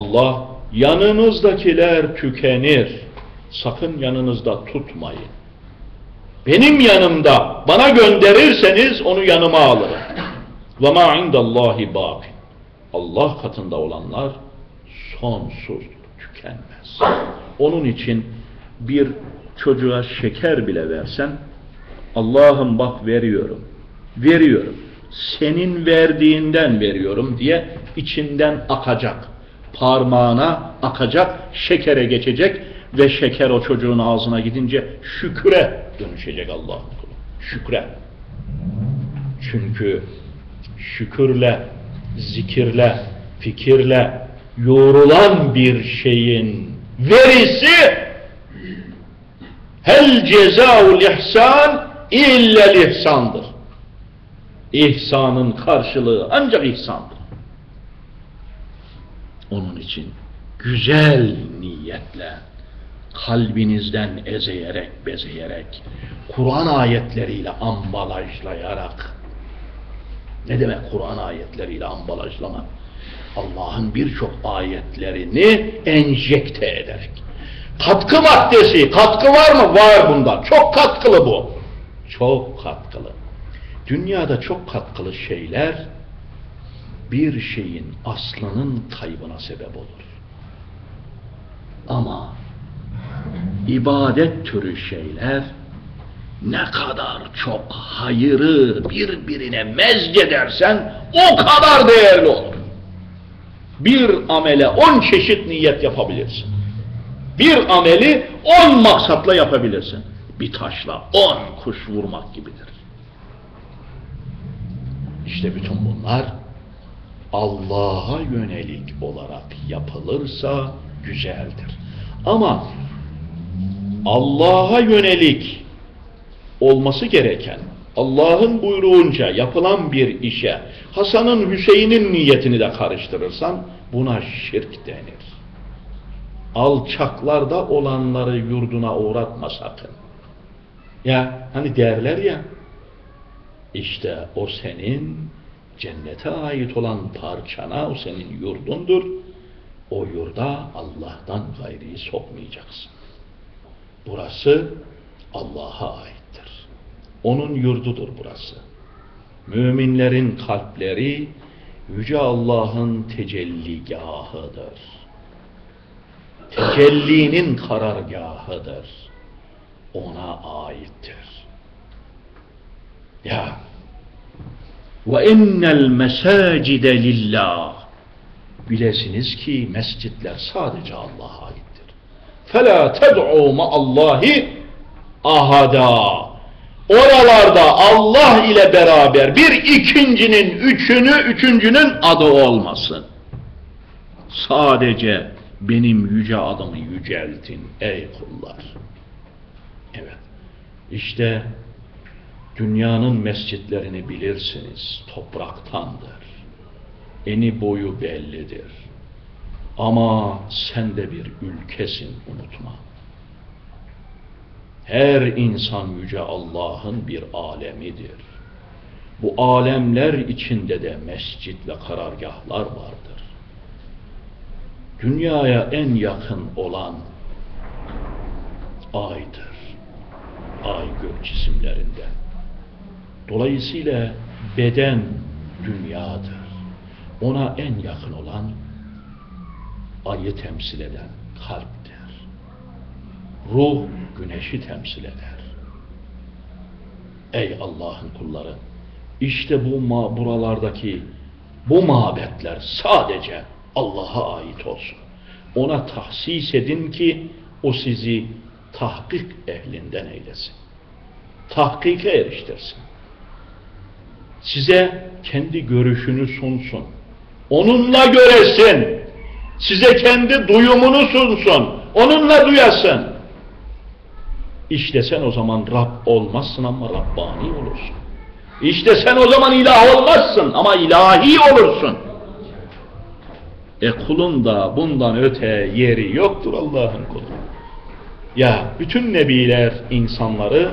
Allah yanınızdakiler tükenir. Sakın yanınızda tutmayın. Benim yanımda bana gönderirseniz onu yanıma alırım. Ve ma indallahi baki. Allah katında olanlar sonsuz tükenmez. Onun için bir çocuğa şeker bile versen Allah'ım bak veriyorum. Veriyorum. Senin verdiğinden veriyorum diye içinden akacak parmağına akacak, şekere geçecek ve şeker o çocuğun ağzına gidince şükre dönüşecek Allah'ın kulu. Şükre. Çünkü şükürle, zikirle, fikirle yoğrulan bir şeyin verisi hel cezaul ihsan illa ihsandır. İhsanın karşılığı ancak ihsandır. Onun için güzel niyetle kalbinizden ezeyerek, bezeyerek, Kur'an ayetleriyle ambalajlayarak ne demek Kur'an ayetleriyle ambalajlamak? Allah'ın birçok ayetlerini enjekte ederek. Katkı maddesi, katkı var mı? Var bunda. Çok katkılı bu. Çok katkılı. Dünyada çok katkılı şeyler bir şeyin aslının kaybına sebep olur. Ama ibadet türü şeyler ne kadar çok hayırı birbirine mezcedersen o kadar değerli olur. Bir amele on çeşit niyet yapabilirsin. Bir ameli on maksatla yapabilirsin. Bir taşla on kuş vurmak gibidir. İşte bütün bunlar Allah'a yönelik olarak yapılırsa güzeldir. Ama Allah'a yönelik olması gereken Allah'ın buyruğunca yapılan bir işe Hasan'ın Hüseyin'in niyetini de karıştırırsan buna şirk denir. Alçaklarda olanları yurduna uğratma sakın. Ya hani derler ya işte o senin cennete ait olan parçana o senin yurdundur. O yurda Allah'tan gayriyi sokmayacaksın. Burası Allah'a aittir. Onun yurdudur burası. Müminlerin kalpleri Yüce Allah'ın tecelligahıdır. Tecellinin karargahıdır. Ona aittir. Ya ve innel mesacide lillah. Bilesiniz ki mescitler sadece Allah'a aittir. Fela ted'u ma'allahi ahada. Oralarda Allah ile beraber bir ikincinin, üçünü, üçüncünün adı olmasın. Sadece benim yüce adımı yüceltin ey kullar. Evet. İşte Dünyanın mescitlerini bilirsiniz, topraktandır. Eni boyu bellidir. Ama sen de bir ülkesin unutma. Her insan yüce Allah'ın bir alemidir. Bu alemler içinde de mescit ve karargahlar vardır. Dünyaya en yakın olan aydır. Ay gök cisimlerinden. Dolayısıyla beden dünyadır. Ona en yakın olan ayı temsil eden kalptir. Ruh güneşi temsil eder. Ey Allah'ın kulları! İşte bu ma buralardaki bu mabetler sadece Allah'a ait olsun. Ona tahsis edin ki o sizi tahkik ehlinden eylesin. Tahkike eriştirsin size kendi görüşünü sunsun. Onunla göresin. Size kendi duyumunu sunsun. Onunla duyasın. İşte sen o zaman Rab olmazsın ama Rabbani olursun. İşte sen o zaman ilah olmazsın ama ilahi olursun. E kulun da bundan öte yeri yoktur Allah'ın kulu. Ya bütün nebiler insanları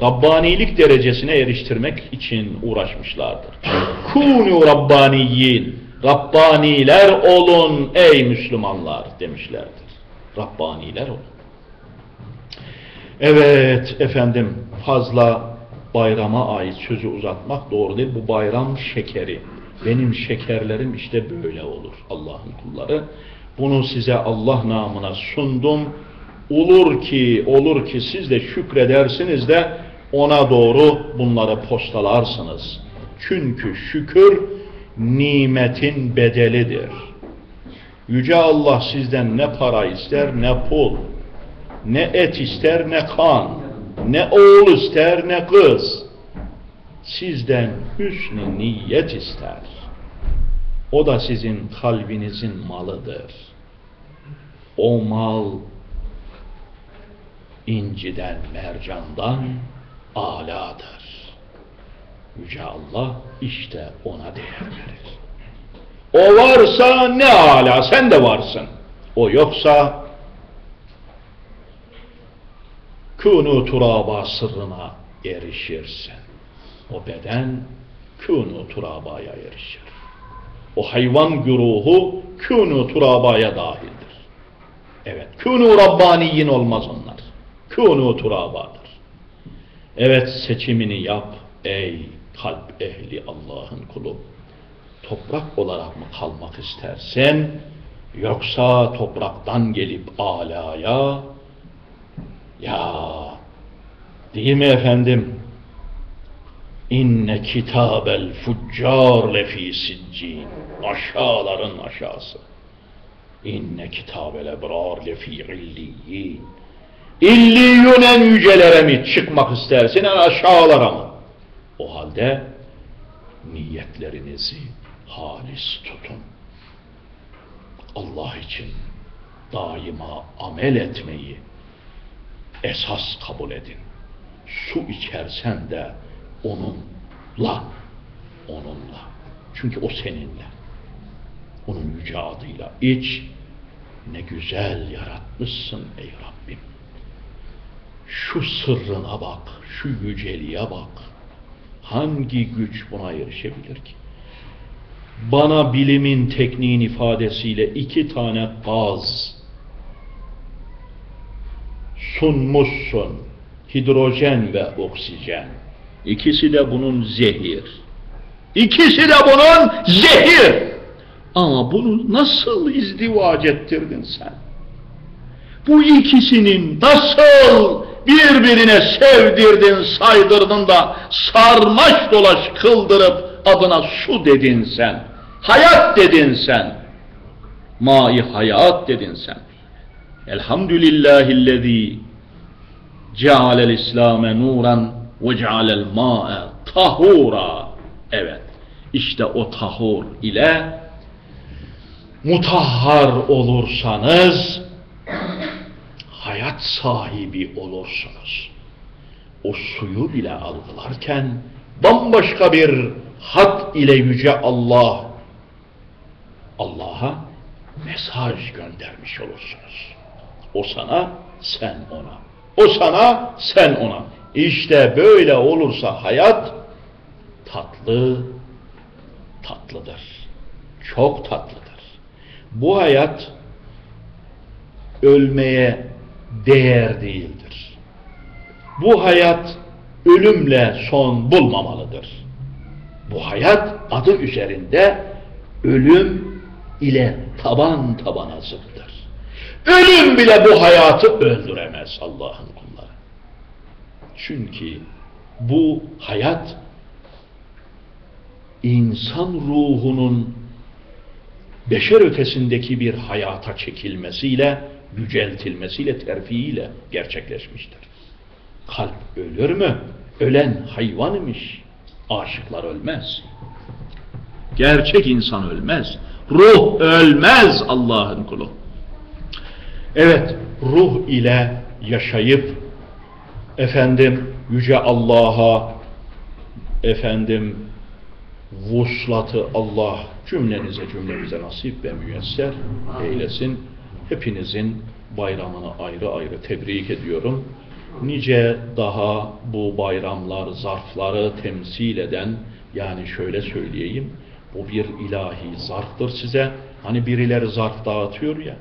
Rabbanilik derecesine eriştirmek için uğraşmışlardır. Kunu Rabbaniyin. Rabbaniler olun ey Müslümanlar demişlerdir. Rabbaniler olun. Evet efendim fazla bayrama ait sözü uzatmak doğru değil. Bu bayram şekeri. Benim şekerlerim işte böyle olur Allah'ın kulları. Bunu size Allah namına sundum. Olur ki, olur ki siz de şükredersiniz de ona doğru bunları postalarsınız. Çünkü şükür nimetin bedelidir. Yüce Allah sizden ne para ister ne pul, ne et ister ne kan, ne oğul ister ne kız. Sizden hüsnü niyet ister. O da sizin kalbinizin malıdır. O mal inciden, mercandan aladır. Yüce Allah işte ona değer verir. O varsa ne ala, sen de varsın. O yoksa kunu turaba sırrına erişirsin. O beden kunu turabaya erişir. O hayvan güruhu kunu turabaya dahildir. Evet, kunu rabbaniyin olmaz onlar. Kunu turabadır. Evet, seçimini yap ey kalp ehli Allah'ın kulu. Toprak olarak mı kalmak istersen, yoksa topraktan gelip alaya, ya değil mi efendim? İnne kitabel fuccar lefi siccin. Aşağıların aşağısı. İnne kitabel ebrar lefi illiyin. İlliyun en yücelere mi çıkmak istersin en aşağılara mı? O halde niyetlerinizi halis tutun. Allah için daima amel etmeyi esas kabul edin. Su içersen de onunla, onunla. Çünkü o seninle. Onun yüce adıyla iç. Ne güzel yaratmışsın ey Rabbim. Şu sırrına bak, şu yüceliğe bak. Hangi güç buna erişebilir ki? Bana bilimin tekniğin ifadesiyle iki tane gaz sunmuşsun. Hidrojen ve oksijen. İkisi de bunun zehir. İkisi de bunun zehir. Ama bunu nasıl izdivac ettirdin sen? Bu ikisinin nasıl birbirine sevdirdin, saydırdın da sarmaş dolaş kıldırıp adına su dedin sen. Hayat dedin sen. Mai hayat dedin sen. Elhamdülillahillezî cealel İslame nuran ve cealel ma'e tahura. Evet. İşte o tahur ile mutahhar olursanız sahibi olursunuz. O suyu bile algılarken bambaşka bir hat ile yüce Allah Allah'a mesaj göndermiş olursunuz. O sana, sen ona. O sana, sen ona. İşte böyle olursa hayat tatlı, tatlıdır. Çok tatlıdır. Bu hayat ölmeye değer değildir. Bu hayat ölümle son bulmamalıdır. Bu hayat adı üzerinde ölüm ile taban tabana zıttır. Ölüm bile bu hayatı öldüremez Allah'ın kulları. Çünkü bu hayat insan ruhunun beşer ötesindeki bir hayata çekilmesiyle, yüceltilmesiyle, terfiiyle gerçekleşmiştir. Kalp ölür mü? Ölen hayvan imiş. Aşıklar ölmez. Gerçek insan ölmez. Ruh ölmez Allah'ın kulu. Evet, ruh ile yaşayıp efendim yüce Allah'a efendim vuslatı Allah cümlenize cümlemize nasip ve müyesser eylesin. Hepinizin bayramını ayrı ayrı tebrik ediyorum. Nice daha bu bayramlar, zarfları temsil eden yani şöyle söyleyeyim, Bu bir ilahi zarftır size. Hani birileri zarf dağıtıyor ya.